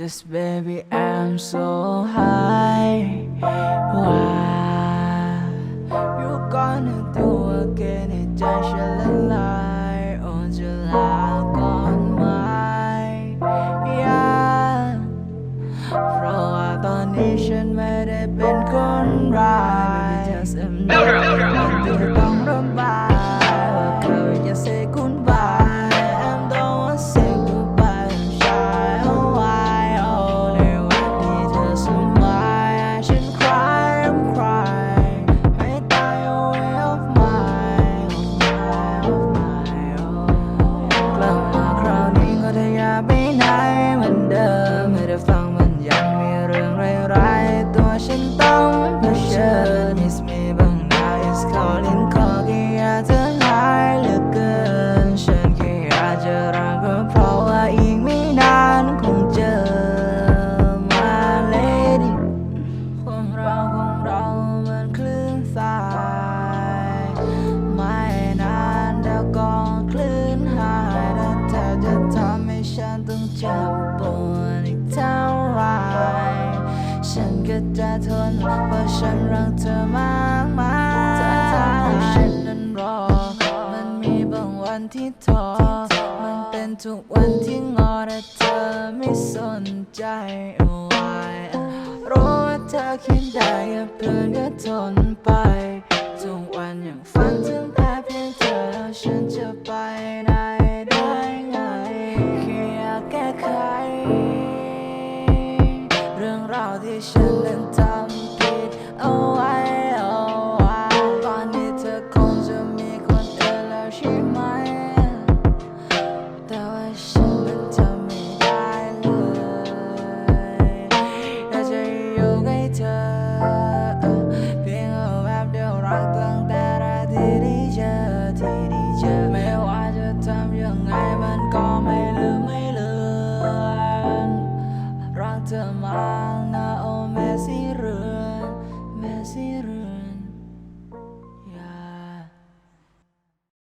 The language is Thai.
Just baby I'm so high Why you gonna do again ให้ใจฉันละลายโอ้จะลาก่อนไหม Yeah เพราะว่าตอนนี้ฉันไม่ได้เป็นคนร้าย Just a ต้องเจ็บปวดอีกเท่าไรฉันก็จะทนเพราะฉันรักเธอมากมายถ้าทำให้ฉันนั้นรอ มันมีบางวันที่ท้อมันเป็นทุกวันที่งอแต่เธอไม่สนใจเอาไว้รู้ว่าเธอคิดได้กับเพื่อนก็ทนไปทุกวันยังฝันถึงแต่เพียงเธอแล้วฉันจะไป อยาก